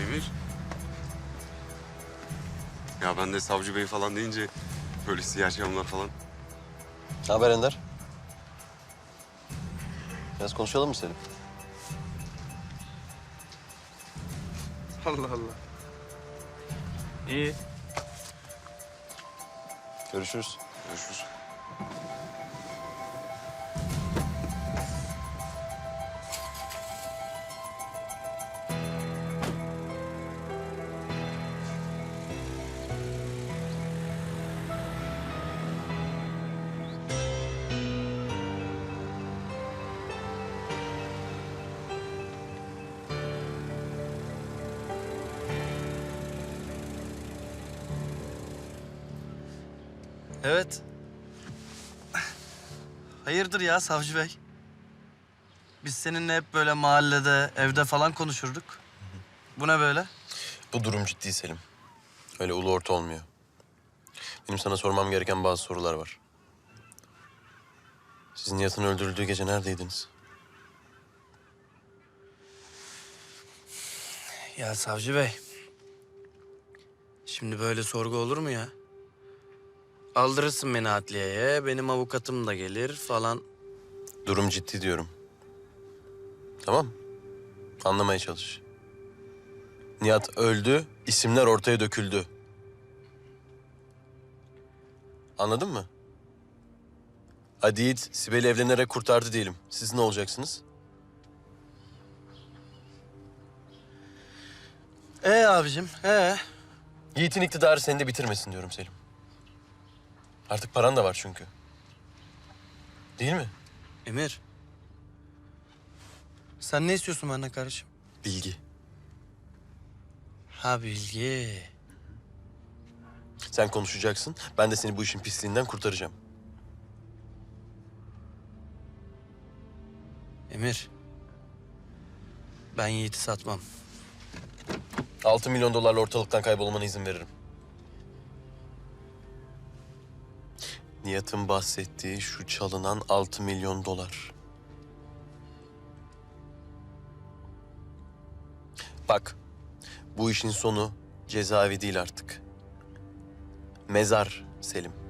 Emir. Ya ben de savcı bey falan deyince böyle siyah camlar falan. Ne haber Ender? Biraz konuşalım mı Selim? Allah Allah. İyi. Görüşürüz. Görüşürüz. Evet. Hayırdır ya savcı bey? Biz seninle hep böyle mahallede, evde falan konuşurduk. Bu ne böyle? Bu durum ciddi Selim. Öyle ulu orta olmuyor. Benim sana sormam gereken bazı sorular var. Siz Nihat'ın öldürüldüğü gece neredeydiniz? Ya savcı bey. Şimdi böyle sorgu olur mu ya? Aldırırsın beni adliyeye, benim avukatım da gelir falan. Durum ciddi diyorum. Tamam. Anlamaya çalış. Nihat öldü, isimler ortaya döküldü. Anladın mı? Hadi Yiğit, Sibel'i evlenerek kurtardı diyelim. Siz ne olacaksınız? Ee abicim, ee? Yiğit'in iktidarı seni de bitirmesin diyorum Selim. Artık paran da var çünkü. Değil mi? Emir. Sen ne istiyorsun benden kardeşim? Bilgi. Ha bilgi. Sen konuşacaksın, ben de seni bu işin pisliğinden kurtaracağım. Emir. Ben Yiğit'i satmam. 6 milyon dolarla ortalıktan kaybolmana izin veririm. Nihat'ın bahsettiği şu çalınan 6 milyon dolar. Bak, bu işin sonu cezaevi değil artık. Mezar Selim.